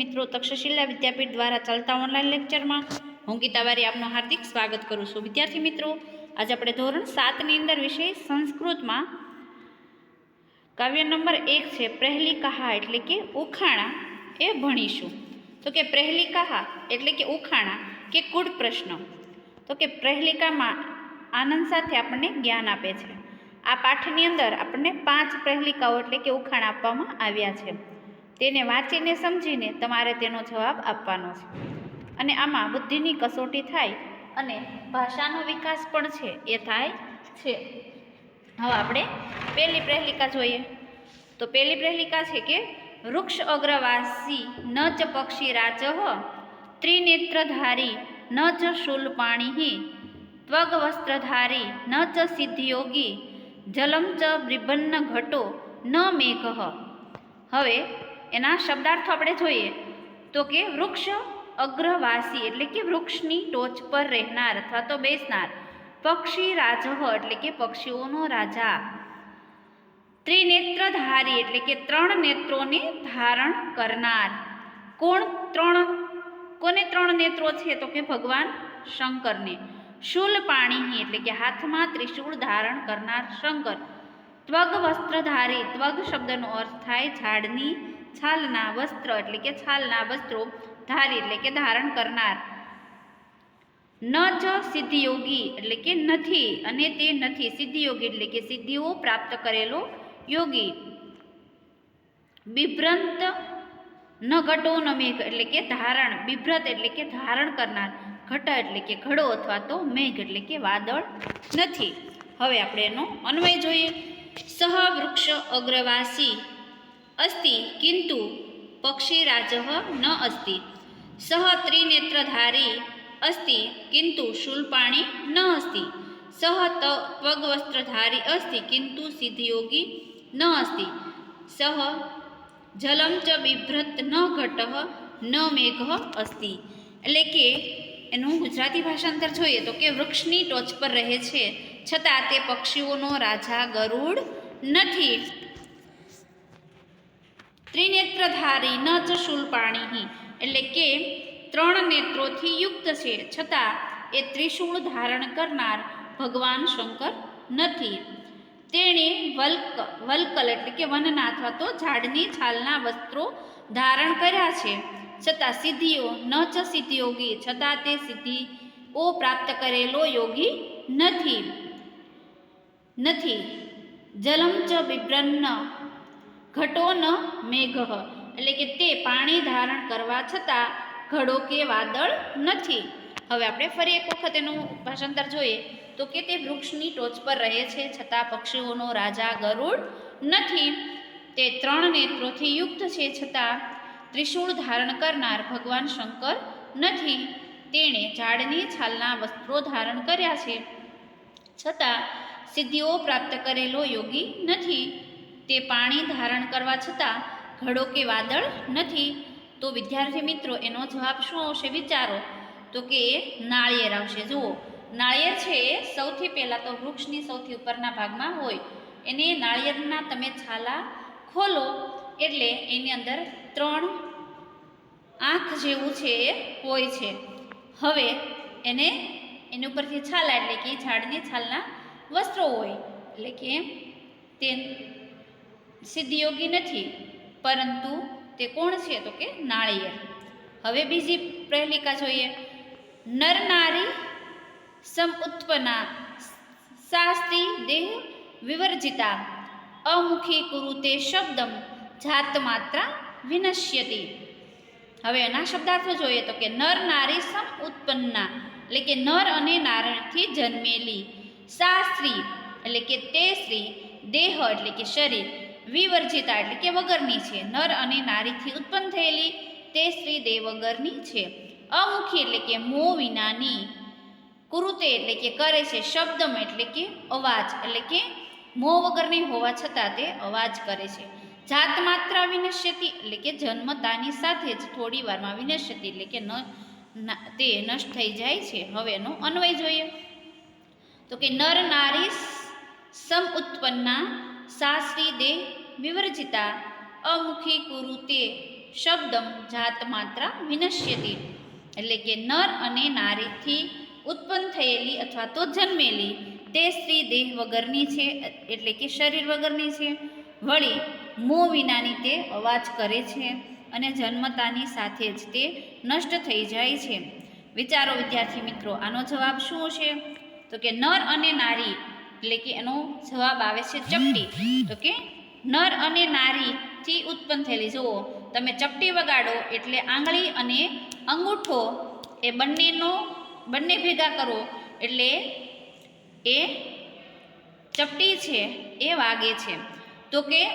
મિત્રો, તક્ષશિલા વિદ્યાપીઠ દ્વારા ચાલતા ઓનલાઈન લેક્ચરમાં હું ગીતાવારી આપનું હાર્દિક સ્વાગત કરું છું. વિદ્યાર્થી મિત્રો, આજે આપણે ધોરણ સાતની અંદર વિષય સંસ્કૃતમાં કાવ્ય નંબર એક છે પ્રહેલી કહા એટલે કે ઉખાણા એ ભણીશું. તો કે પ્રહેલી કહા એટલે કે ઉખાણા કે કુડ પ્રશ્ન. તો કે પ્રહેલિકામાં આનંદ સાથે આપણને જ્ઞાન આપે છે. આ પાઠની અંદર આપણને પાંચ પ્રહેલિકાઓ એટલે કે ઉખાણ આપવામાં આવ્યા છે. તેને વાંચીને સમજીને તમારે તેનો જવાબ આપવાનો છે. અને આમાં બુદ્ધિની કસોટી થાય અને ભાષાનો વિકાસ પણ છે, એ થાય છે. હવે આપણે પહેલી પ્રહેલિકા જોઈએ. તો પહેલી પ્રહેલિકા છે કે, વૃક્ષ અગ્રવાસી ન ચ પક્ષી રાજ ત્રિનેત્રધારી ન ચ શૂલપાણી ત્વગ વસ્ત્રધારી ન ચ સિદ્ધિયોગી, જલમ ચ બિભન્ન ઘટો ન મેઘ હવે એના શબ્દાર્થો આપણે જોઈએ તો કે વૃક્ષ અગ્રવાસી એટલે કે વૃક્ષની ટોચ પર રહેનાર અથવા તો બેસનાર. પક્ષી રાજહ એટલે કે પક્ષીઓનો રાજા. ત્રિનેત્રધારી એટલે કે ત્રણ નેત્રોને ધારણ કરનાર. કોણ ત્રણ? કોને ત્રણ નેત્રો છે? તો કે ભગવાન શંકરને. શૂલ પાણી એટલે કે હાથમાં ત્રિશૂળ ધારણ કરનાર શંકર. ત્વગ વસ્ત્રધારી, ત્વગ શબ્દનો અર્થ થાય ઝાડની છાલના વસ્ત્ર એટલે કે છાલના વસ્ત્રો ધારી એટલે કે ધારણ કરનાર. ન જ સિદ્ધિયોગી એટલે કે નથી અને તે નથી. સિદ્ધિયોગી એટલે કે સિદ્ધિઓ પ્રાપ્ત કરેલો યોગી. બિભ્રંત ન ઘટો ન મેઘ એટલે કે ધારણ. બિભ્રત એટલે કે ધારણ કરનાર. ઘટ એટલે કે ઘડો અથવા તો મેઘ એટલે કે વાદળ નથી. હવે આપણે એનો અન્વય જોઈએ. સહ વૃક્ષ અગ્રવાસી અસ્તિ કિંતુ પક્ષીરાજ ન અસ્તિ સહ ત્રિનેત્રધારી અસ્તિ કિંતુ શૂલપાણી ન અસ્તિ સહ ત્વગવસ્ત્રધારી અસ્તિ કિંતુ સિદ્ધયોગી ન અસ્તિ સહ જલમ ચ બિભ્રત ન ઘટ ન મેઘ અસ્તિ એટલે કે એનું ગુજરાતી ભાષાંતર જોઈએ તો કે વૃક્ષની ટોચ પર રહે છે છતાં તે પક્ષીઓનો રાજા ગરુડ નથી ત્રિનેત્રધારી ન ચ શૂલપાણી એટલે કે ત્રણ નેત્રોથી યુક્ત છે. છતાં એ ત્રિશૂળ ધારણ કરનાર ભગવાન શંકર નથી. તેણે વલ્ક, વલ્કલ એટલે કે વનના અથવા તો ઝાડની છાલના વસ્ત્રો ધારણ કર્યા છે. છતાં સિદ્ધિઓ ન ચ સિદ્ધિયોગી છતાં તે સિદ્ધિઓ પ્રાપ્ત કરેલો યોગી નથી. નથી. જલમ ચ બિબ્રન્ન ઘટો ન મેઘ. એટલે કે તે પાણી ધારણ કરવા છતાં ઘડો કે વાદળ નથી. હવે આપણે ફરી એક વખત એનું ભાષાંતર જોઈએ. તો કે તે વૃક્ષની ટોચ પર રહે છે છતાં પક્ષીઓનો રાજા ગરુડ નથી. તે ત્રણ નેત્રોથી યુક્ત છે છતાં ત્રિશૂળ ધારણ કરનાર ભગવાન શંકર નથી. તેણે ઝાડની છાલના વસ્ત્રો ધારણ કર્યા છે. છતાં સિદ્ધિઓ પ્રાપ્ત કરેલો યોગી નથી. તે પાણી ધારણ કરવા છતાં ઘડો કે વાદળ નથી. તો વિદ્યાર્થી મિત્રો, એનો જવાબ શું આવશે વિચારો? તો કે એ નાળિયેર આવશે. જુઓ, નાળિયેર છે એ સૌથી પહેલાં તો વૃક્ષની સૌથી ઉપરના ભાગમાં હોય. એને નાળિયેરના તમે છાલા ખોલો, એટલે એની અંદર ત્રણ આંખ જેવું છે એ હોય છે. હવે એને, એની ઉપરથી છાલા, એટલે કે ઝાડની છાલના વસ્ત્રો હોય. એટલે કે તે સિદ્ધિયોગી નથી, પરંતુ તે કોણ છે તો કે નાળિયેર. હવે બીજી પ્રહેલિકા જોઈએ. નર નારી સમ ઉત્પન્ના, શાસ્ત્રી દેહ વિવર્જિતા, અમુખી કુરુતે શબ્દમ જાત માત્રા વિનશ્યતી. હવે એના શબ્દાર્થો જોઈએ તો કે નર નારી સમ ઉત્પન્ના, એટલે કે નર અને નારાયણથી જન્મેલી. શાસ્ત્રી, એટલે કે તે સ્ત્રી, દેહ, એટલે કે શરીર. વિવર્જિતા એટલે કે વગરની છે. નર અને નારીથી ઉત્પન્ન થયેલી તે સ્ત્રી દેહ વગરની છે. અમુખી એટલે કે મો વિનાની કુરુતે એટલે કે કરે છે. શબ્દમ એટલે કે અવાજ એટલે કે મો વગરની હોવા છતાં તે અવાજ કરે છે. જાત માત્ર વિનશ્યતિ એટલે કે જન્મતાની સાથે જ થોડી વારમાં વિનશ્યતિ એટલે કે ન તે નષ્ટ થઈ જાય છે. હવે એનો અન્વય જોઈએ. તો કે નર, નારી સમ ઉત્પન્ના સાસરી દેહ વિવર્જિતા અમુખી કુરુતે શબ્દમ જાત માત્રા વિનશ્યતી એટલે કે નર અને નારીથી ઉત્પન્ન થયેલી અથવા તો જન્મેલી તે સ્ત્રી દેહ વગરની છે, એટલે કે શરીર વગરની છે. વળી મોં વિનાની તે અવાજ કરે છે અને જન્મતાની સાથે જ તે નષ્ટ થઈ જાય છે. વિચારો વિદ્યાર્થી મિત્રો, આનો જવાબ શું છે તો કે નર અને નારી, એટલે કે એનો જવાબ આવે છે ચપટી. તો કે નર અને નારીથી ઉત્પન્ન થયેલી. જુઓ, તમે ચપટી વગાડો એટલે આંગળી અને અંગૂઠો એ બંનેનો, બંને ભેગા કરો એટલે એ ચપટી છે, એ વાગે છે. તો કે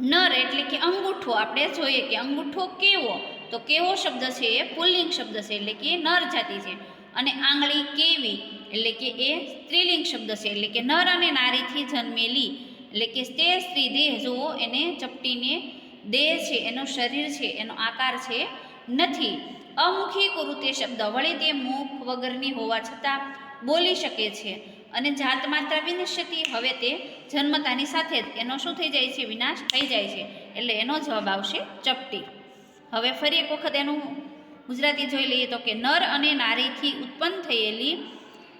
નર એટલે કે અંગૂઠો. આપણે જોઈએ કે અંગૂઠો કેવો? તો કેવો શબ્દ છે? એ પુલ્લિંગ શબ્દ છે એટલે કે નર જાતિ છે. અને આંગળી કેવી? એટલે કે એ સ્ત્રીલિંગ શબ્દ છે. એટલે કે નર અને નારીથી જન્મેલી એટલે કે તે સ્ત્રી દેહ જુઓ, એને ચપટીને દેહ છે, એનું શરીર છે, એનો આકાર છે નથી. અમુખી કુરુતે શબ્દ વળે તે મુખ વગરની હોવા છતાં બોલી શકે છે અને જાત માત્ર વિનશ્યતિ, હવે તે જન્મતાની સાથે જ એનો શું થઈ જાય છે? વિનાશ થઈ જાય છે. એટલે એનો જવાબ આવશે ચપટી. હવે ફરી એક વખત એનું ગુજરાતી જોઈ લઈએ તો કે નર અને નારીથી ઉત્પન્ન થયેલી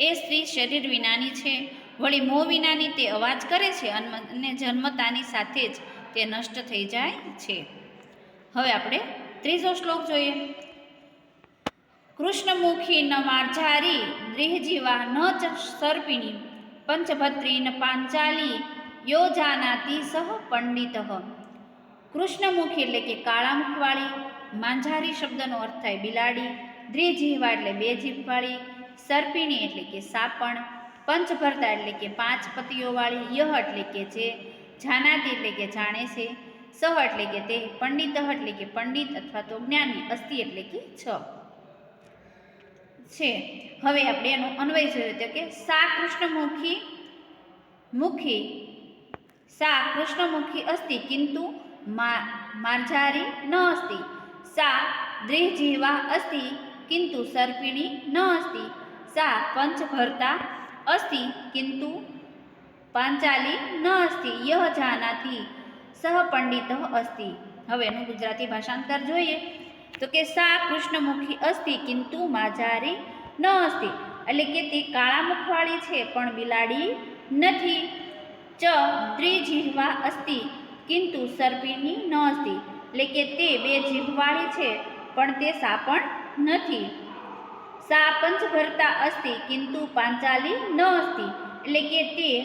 એ સ્ત્રી શરીર વિનાની છે. વળી મોં વિનાની તે અવાજ કરે છે અન- જન્મતાની સાથે જ તે નષ્ટ થઈ જાય છે. હવે આપણે ત્રીજો શ્લોક જોઈએ. કૃષ્ણમુખી ન માર્જારી દ્રેહજીવા ન ચ સર્પિણી પંચભત્રી ન પાંચાલી, યોજાનાતી સહ પંડિત. કૃષ્ણમુખી એટલે કે કાળા મુખવાળી માંઝારી શબ્દનો અર્થ થાય બિલાડી દ્રિજીવા એટલે બે જીભવાળી સર્પિણી એટલે કે સાપણ પંચભરતા એટલે કે પાંચ પતિઓવાળી યહ એટલે કે જે જાનાતી એટલે કે જાણે છે સહ એટલે કે તે પંડિત એટલે કે પંડિત અથવા તો જ્ઞાની અસ્તિ એટલે કે છ. છે. હવે આપણે એનો અન્વય જોયો તો કે સા કૃષ્ણમુખી મુખી, સા કૃષ્ણમુખી અસ્તિ કિંતુ માર્જારી ન અસ્તિ સા દ્વિજીવા અસ્તિ કિંતુ સર્પિણી ન અસ્તિ સા પંચભર્તા અસ્તિ किन्तु પાંચાલી ન અસ્તિ યહ જાનાતિ સહ પંડિત અસ્તિ હવે એનું ગુજરાતી ભાષાંતર જોઈએ. તો કે સા કૃષ્ણમુખી અસ્તિ, કિંતુ માજારી ન અસ્તિ. એટલે કે તે કાળા મુખવાળી છે, પણ બિલાડી નથી. ચ દ્વિજીહવા અસ્તિ, કિંતુ સર્પિણી ન અસ્તિ. એટલે કે તે બે જીભવાળી છે, પણ તે સાપણ નથી. સા પંચભરતા અસ્તિ, કિંતુ પાંચાલી ન અસ્તિ. એટલે કે તે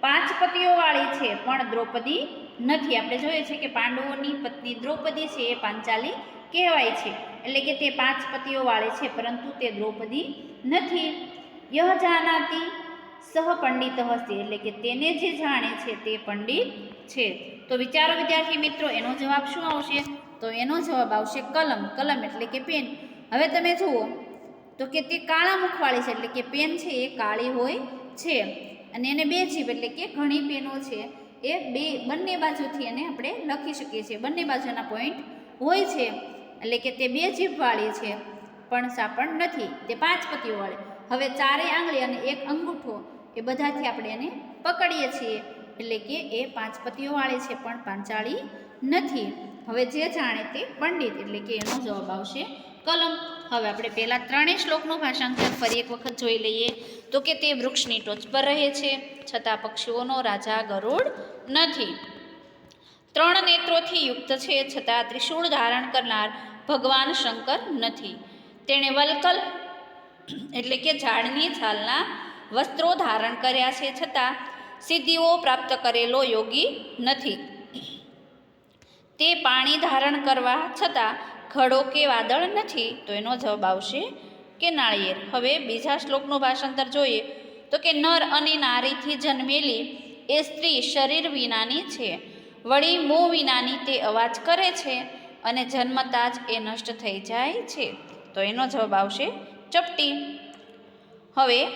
પાંચ પતિઓવાળી છે, પણ દ્રૌપદી નથી. આપણે જોઈએ છે કે પાંડવોની પત્ની દ્રૌપદી છે, એ પાંચાલી કહેવાય છે. એટલે કે તે પાંચ પતિઓવાળી છે, પરંતુ તે દ્રૌપદી નથી. યહ જાનાતી સહ પંડિત હસ્તી. એટલે કે તેને જે જાણે છે, તે પંડિત છે. તો વિચારો વિદ્યાર્થી મિત્રો, એનો જવાબ શું આવશે? તો એનો જવાબ આવશે કલમ. કલમ એટલે કે પેન. હવે તમે જુઓ તો કે તે કાળા મુખવાળી છે, એટલે કે પેન છે એ કાળી હોય છે. અને એને બે જીભ, એટલે કે ઘણી પેનો છે. એ બે, બંને બાજુથી એને આપણે લખી શકીએ છીએ. બંને બાજુના પોઈન્ટ હોય છે, એટલે કે તે બે જીભવાળી છે. પણ સાપણ નથી, તે પાંચ પતિઓવાળી હવે ચારેય આંગળી અને એક અંગૂઠો, એ બધાથી આપણે એને પકડીએ છીએ. એટલે કે એ પાંચ પતિઓવાળી છે, પણ પાંચાળી નથી. હવે જે જાણે તે પંડિત, એટલે કે એનો જવાબ આવશે કલમ. હવે આપણે પહેલાં ત્રણેય શ્લોકનું ભાષાંતર ફરી એક વખત જોઈ લઈએ. તો કે તે વૃક્ષની ટોચ પર રહે છે, છતાં પક્ષીઓનો રાજા ગરુડ નથી. ત્રણ નેત્રોથી યુક્ત છે, છતાં ત્રિશૂળ ધારણ કરનાર ભગવાન શંકર નથી. તેણે વલકલ એટલે કે ઝાડની છાલના વસ્ત્રો ધારણ કર્યા છે, છતાં સિદ્ધિઓ પ્રાપ્ત કરેલો યોગી નથી. તે પાણી ધારણ કરવા છતાં ખડો કે વાદળ નથી, તો એનો જવાબ આવશે કે નાળિયેર. હવે બીજા શ્લોકનું ભાષાંતર જોઈએ. તો કે નર અને નારીથી જન્મેલી એ સ્ત્રી શરીર વિનાની છે. વળી મોં વિનાની તે અવાજ કરે છે અને જન્મતા જ એ નષ્ટ થઈ જાય છે. તો એનો જવાબ આવશે ચપટી. હવે,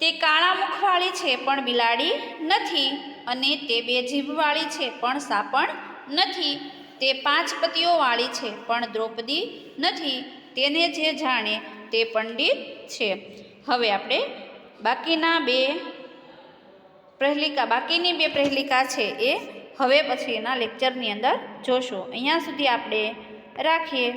તે કાળા મુખવાળી છે પણ બિલાડી નથી અને તે બે જીભવાળી છે પણ સાપણ નથી. તે પાંચ પતિઓવાળી છે, પણ દ્રૌપદી નથી. તેને જે જાણે તે પંડિત છે. હવે આપણે બાકીના બે પ્રહેલિકા, બાકીની બે પ્રહેલિકા છે એ હવે પછી એના લેક્ચરની અંદર જોશું. અહીંયા સુધી આપણે રાખીએ.